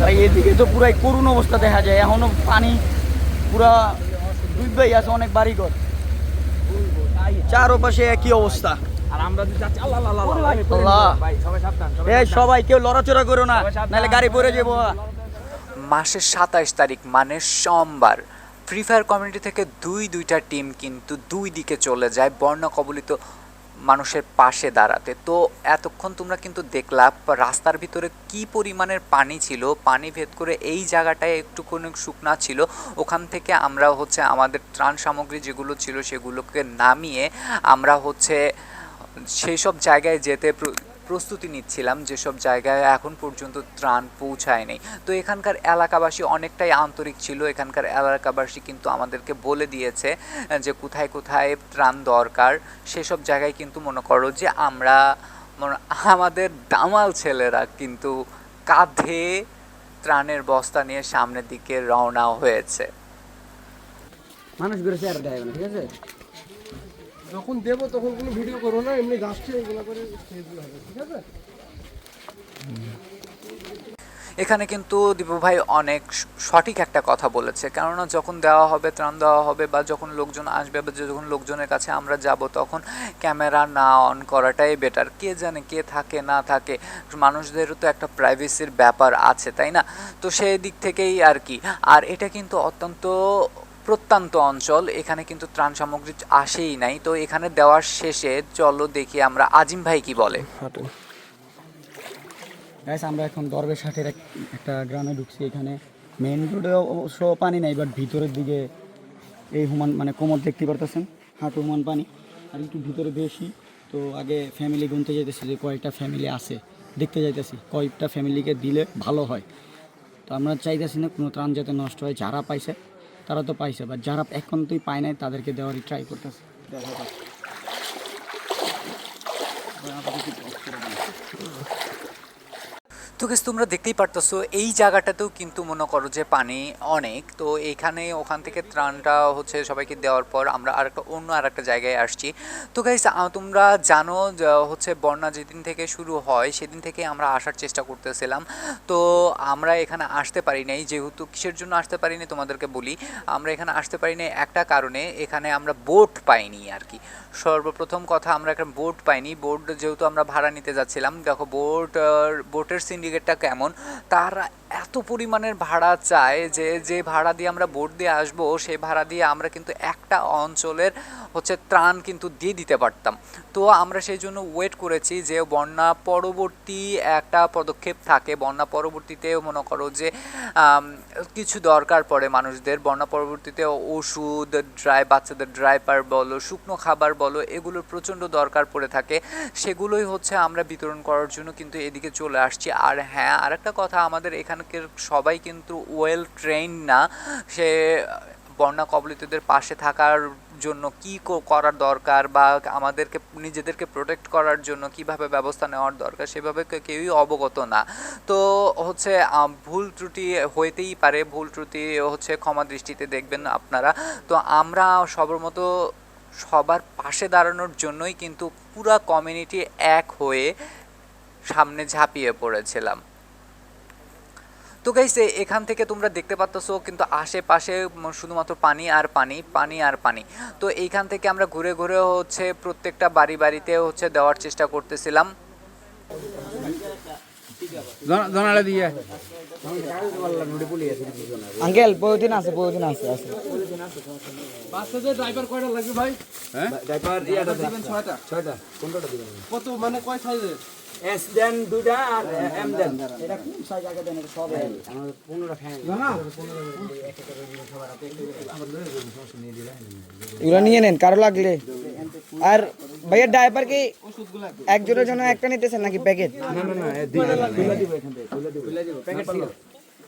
ভাই এদিকে তো পুরাই করুণ অবস্থা দেখা যায়। এখনও পানি পুরা ডুববেই আছে অনেক বাড়িঘর। চারপাশে একই অবস্থা। সবাই কেউ লড়াচড়া করো না নাহলে গাড়ি পড়ে যাব। মাসের সাতাইশ তারিখ মানে সোমবার। ফ্রি ফায়ার কমিউনিটি থেকে দুই দুইটা টিম কিন্তু দুই দিকে চলে যায় বন্যা কবলিত মানুষের পাশে দাঁড়াতে। তো এতক্ষণ তোমরা কিন্তু দেখলা রাস্তার ভিতরে কি পরিমাণের পানি ছিল, পানি ভেদ করে এই জায়গাটায় একটু কোনো শুকনা ছিল। ওখান থেকে আমরা হচ্ছে আমাদের ত্রাণ সামগ্রী যেগুলো ছিল সেগুলোকে নামিয়ে আমরা হচ্ছে সেই সব জায়গায় যেতে প্রস্তুতি নিচ্ছিলাম, যেসব জায়গায় এখন পর্যন্ত ত্রাণ পৌঁছায়নি। তো এখানকার এলাকাবাসী অনেকটাই আন্তরিক ছিল, এখানকার এলাকাবাসী কিন্তু আমাদেরকে বলে দিয়েছে, যে কোথায় কোথায় ত্রাণ দরকার, সেসব জায়গায় কিন্তু মনে করো যে আমরা আমাদের দামাল ছেলেরা কিন্তু কাঁধে ত্রাণের বস্তা নিয়ে সামনের দিকে রওনা হয়েছে। মানুষ ঘুরে চেয়ার ঠিক আছে? যখন দেবো তখন কোনো ভিডিও করব না, এমনি যাচ্ছে এগুলো করে ঠিক আছে? এখানে কিন্তু দীপু ভাই অনেক সঠিক একটা কথা বলেছে। কেননা যখন দেওয়া হবে, ত্রাণ দেওয়া হবে বা যখন লোকজন আসবে বা যখন লোকজনের কাছে আমরা যাব, তখন ক্যামেরা না অন করাটাই বেটার কে জানে কে থাকে, না থাকে, মানুষদেরও তো একটা প্রাইভেসির ব্যাপার আছে, তাই না? তো সেই দিক থেকেই আর কি। আর এটা কিন্তু অত্যন্ত প্রত্যন্ত অঞ্চল এখানে কিন্তু ত্রাণ সামগ্রী আসেই নাই। তো এখানে দেওয়ার শেষে চলো দেখি আমরা আজিম ভাই কি বলে। গাইস আমরা এখন দরবেশ হাটের একটা গ্রামে ঢুকছি এখানে মেন রোডে অবশ্য পানি নাই বাট ভিতরের দিকে এই হুমান মানে কোমর দেখতে পারতেছেন হাঁটু হুমান পানি। আর একটু ভিতরে বেশি তো আগে ফ্যামিলি গুনতে যাইতেছি যে কয়েকটা ফ্যামিলি আছে দেখতে যাইতেছি কয়েকটা ফ্যামিলিকে দিলে ভালো হয়। তো আমরা চাইতেছি না কোনো ত্রাণ যাতে নষ্ট হয় যারা পাইছে তারা তো পাইছে বা যারা এখন তুই পায় নাই, তাদেরকে দেওয়ারই ট্রাই করতেছে দেখা যাক। তো guys, তোমরা দেখতেই পারতেছো এই জায়গাটাতেও কিন্তু মনে করো যে পানি অনেক। তো এইখানে ওখান থেকে ত্রাণটা হচ্ছে সবাইকে দেওয়ার পর আমরা আরেকটা অন্য আরেকটা জায়গায় আসছি। তো গাইস তোমরা জানো হচ্ছে বন্যা যেদিন থেকে শুরু হয় সেদিন থেকে আমরা আসার চেষ্টা করতেছিলাম। তো আমরা এখানে আসতে পারি নাই যেহেতু কিসের জন্য আসতে পারিনি তোমাদেরকে বলি। আমরা এখানে আসতে পারি নাই একটা কারণে এখানে আমরা বোট পাইনি আর কি। সর্বপ্রথম কথা আমরা একটা বোট পাইনি। বোট যেহেতু আমরা ভাড়া নিতে যাচ্ছিলাম দেখো বোট বোটের সিন্ডিকেটটা কেমন? তারা এত পরিমাণের ভাড়া চায় যে যে ভাড়া দিয়ে আমরা বোট দিয়ে আসব সেই ভাড়া দিয়ে আমরা কিন্তু একটা অঞ্চলের হচ্ছে ত্রাণ কিন্তু দিয়ে দিতে পারতাম। তো আমরা সেই জন্য ওয়েট করেছি যে বন্যা পরবর্তী একটা পদক্ষেপ থাকে। বন্যা পরবর্তীতেও মনে করো যে কিছু দরকার পড়ে মানুষদের। বন্যা পরবর্তীতে ওষুধ ড্রাই বাচ্চাদের ড্রাইপার বলো, শুকনো খাবার বলো, এগুলোর প্রচণ্ড দরকার পড়ে থাকে। সেগুলোই হচ্ছে আমরা বিতরণ করার জন্য কিন্তু এদিকে চলে আসছি। আর হ্যাঁ আরেকটা কথা আমাদের এখানকার সবাই কিন্তু ওয়েল ট্রেন না। সে বন্যা কবলিতদের পাশে থাকার জন্য কি করার দরকার বা আমাদেরকে, নিজেদেরকে প্রোটেক্ট করার জন্য কীভাবে ব্যবস্থা নেওয়ার দরকার সেভাবে কেউই অবগত না। তো হচ্ছে ভুল ত্রুটি হইতেই পারে, ভুল ত্রুটি হচ্ছে ক্ষমা দৃষ্টিতে দেখবেন আপনারা। তো আমরা সর্বমতো সবার পাশে দাঁড়ানোর জন্যই কিন্তু পুরা কমিউনিটি এক হয়ে সামনে ঝাঁপিয়ে পড়েছিলাম। তো গাইস এখান থেকে তোমরা দেখতে পাচ্ছ কিন্তু আশেপাশে শুধুমাত্র পানি আর পানি পানি আর পানি। তো এইখান থেকে আমরা ঘুরে ঘুরে হচ্ছে প্রত্যেকটা বাড়ি বাড়িতে হচ্ছে দেওয়ার চেষ্টা করতেছিলাম। জনালে দিয়ে। আঙ্কেল বহুদিন আছে বহুদিন আছে আছে। বাচ্চাদের ড্রাইভার কয়টা লাগবে ভাই? হ্যাঁ? ড্রাইভার দিবেন ছয়টা? ছয়টা। কোনটা দিবেন কত মানে কয় সাইজের এস দেন দুইটা আর এম দেন এটা কোন সাইজ আগে দেন এটা সব এগুলো নিয়ে নেন কারও লাগলে। আর ভাইয়া ড্রাইভার কি একজনের জন্য একটা নিতেছেন নাকি প্যাকেট না না না দিব এখান থেকে। দিব। দিব প্যাকেট ছিল।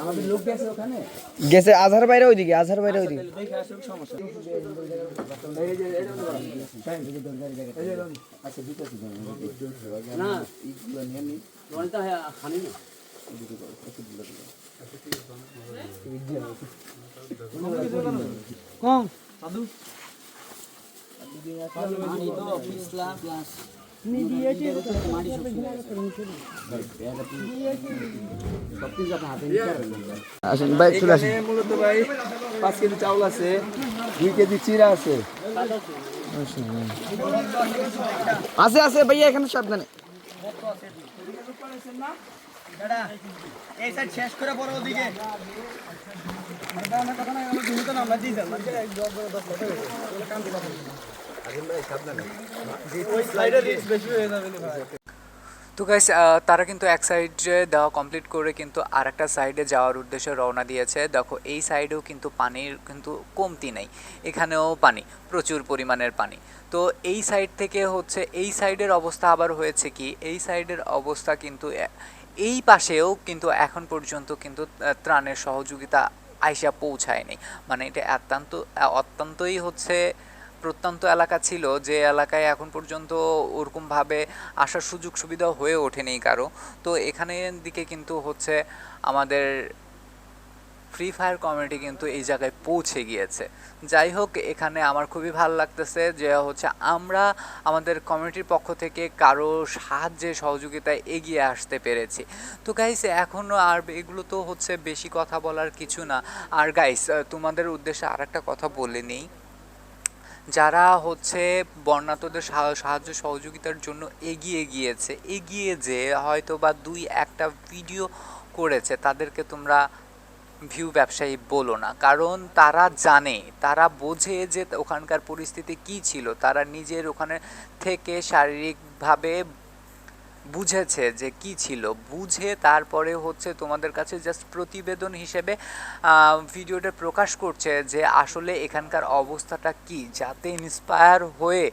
আমাদের লোক গেছে ওখানে। গেছে আধার বাইরে ওইদিকে আধার বাইরে ওইদিকে। দেখে আসুক সমস্যা এই যে এটা হলো টাইম এই যে দরকারি জায়গা এই যে আচ্ছা দিতেছি না ইগুলো নিয়ে নি। রনিতা হ্যাঁ খানি না। কোন সাধু পানি তো পিছলা প্লাস আসেন ভাই চলে আসেন। মূলত ভাই পাঁচ কেজি চাউল আছে দুই কেজি চিরা আছে। আছে আছে ভাইয়া এখানে সাবধানে। শেষ করে বড় ওদিকে। তো গাইস তারা কিন্তু এক সাইডে দেওয়া কমপ্লিট করে কিন্তু আর একটা সাইডে যাওয়ার উদ্দেশ্যে রওনা দিয়েছে। দেখো, এই সাইডেও কিন্তু পানির কিন্তু কমতি নেই। এখানেও পানি, প্রচুর পরিমাণের পানি। তো এই সাইড থেকে হচ্ছে, এই সাইডের অবস্থা আবার হয়েছে কি? এই সাইডের অবস্থা কিন্তু এই পাশেও কিন্তু এখন পর্যন্ত কিন্তু ত্রাণের সহযোগিতা আইসা পৌঁছায়নি। মানে এটা অত্যন্ত অত্যন্তই হচ্ছে প্রত্যন্ত এলাকা ছিল, যে এলাকায় এখন পর্যন্ত ওরকমভাবে আসার সুযোগ সুবিধা হয়ে ওঠেনি কারও। তো এখানের দিকে কিন্তু হচ্ছে আমাদের ফ্রি ফায়ার কমিউনিটি কিন্তু এই জায়গায় পৌঁছে গিয়েছে। যাই হোক, এখানে আমার খুবই ভালো লাগতেছে যে হচ্ছে আমরা আমাদের কমিউনিটির পক্ষ থেকে কারও সাহায্যে, সহযোগিতায় এগিয়ে আসতে পেরেছি। তো গাইস এখনও আর এগুলো তো হচ্ছে বেশি কথা বলার কিছু না। আর গাইস তোমাদের উদ্দেশ্যে আর একটা কথা বলে নিই। যারা হচ্ছে বর্ণাতদের সাহা- সাহায্য সহযোগিতার জন্য এগিয়ে গিয়েছে, এগিয়ে যে হয়তো বা দুই একটা ভিডিও করেছে, তাদেরকে তোমরা ভিউ ব্যবসায়ী বলো না। কারণ তারা জানে, তারা বোঝে যে ওখানকার পরিস্থিতি কি ছিল। তারা নিজের ওখানে থেকে শারীরিকভাবে বুঝেছে যে কি ছিল। বুঝে তারপরে হচ্ছে তোমাদের কাছে জাস্ট প্রতিবেদন হিসেবে ভিডিওটা প্রকাশ করছে যে আসলে এখানকার অবস্থাটা কি, যাতে ইন্সপায়ার হয়ে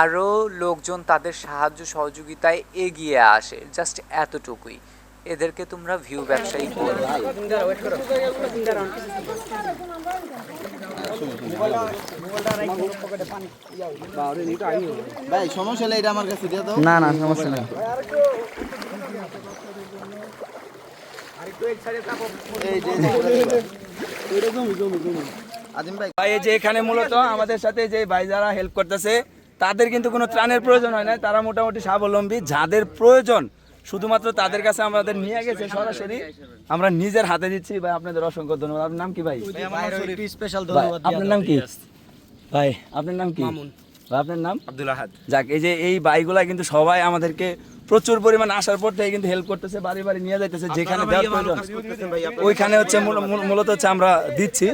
আরও লোকজন তাদের সাহায্য সহযোগিতায় এগিয়ে আসে। জাস্ট এতটুকুই। এদেরকে তোমরা ভিউ ব্যবসায়ী বলো। ভাই সমস্যা এটা আমার কাছে দিয়ে দাও। না না সমস্যা নেই। যে ভাই ভাই যে এখানে মূলত আমাদের সাথে যে ভাই যারা হেল্প করতেছে তাদের কিন্তু কোনো ত্রাণের প্রয়োজন হয় না তারা মোটামুটি স্বাবলম্বী। যাদের প্রয়োজন শুধুমাত্র তাদের কাছে আমাদের নিয়ে গেছে সরাসরি। আমরা নিজের হাতে দিচ্ছি। ভাই আপনাদের অসংখ্য ধন্যবাদ। আপনার নাম কি ভাই? স্পেশাল ভাই, আপনার নাম কি? ভাই আপনার নাম কি? আপনার নাম? আব্দুল আহাদ। যাক এই যে এই বাইগুলা কিন্তু সবাই আমাদেরকে প্রচুর পরিমাণ আসার পর থেকে কিন্তু হেল্প করতেছে বাড়ি বাড়ি নিয়ে যাইতেছে যেখানে ওইখানে হচ্ছে মূল- মূল- মূলত হচ্ছে আমরা দিচ্ছি।